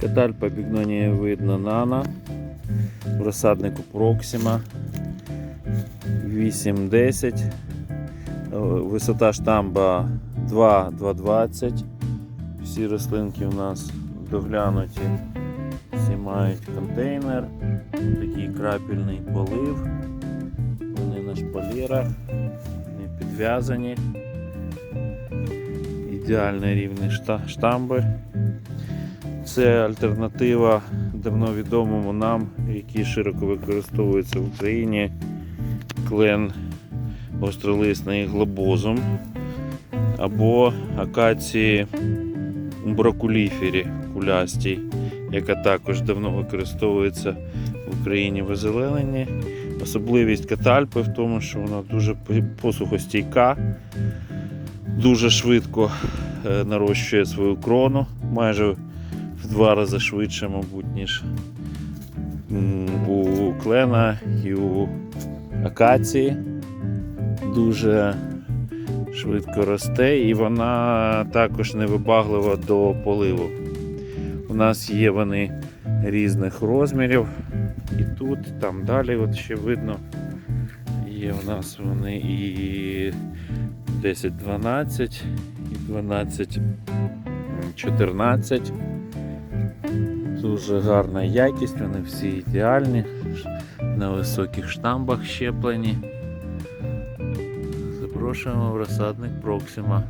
Катальпа бігнонія видно нано. В Проксима 8-10. Е, Висота штамба 2-2,20. Всі рослинки у нас доглянуті. Всі мають контейнер, такий крапельний полив. Вони на шпалерах, вони підв'язані. Ідеально рівні штамби. Це альтернатива давно відомому нам, який широко використовується в Україні. Клен гостролисний глобозум або акації брокуліфері кулястій, яка також давно використовується в Україні в озелененні. Особливість катальпи в тому, що вона дуже посухостійка, дуже швидко е, нарощує свою крону, майже в два рази швидше, мабуть, ніж у клена і у акації. Дуже швидко росте і вона також невибаглива до поливу. У нас є вони різних розмірів. І тут, там далі, от ще видно, є у нас вони і 10-12, і 12-14. Дуже гарна якість, вони всі ідеальні, на високих штамбах щеплені. Запрошуємо в розсадник Проксима.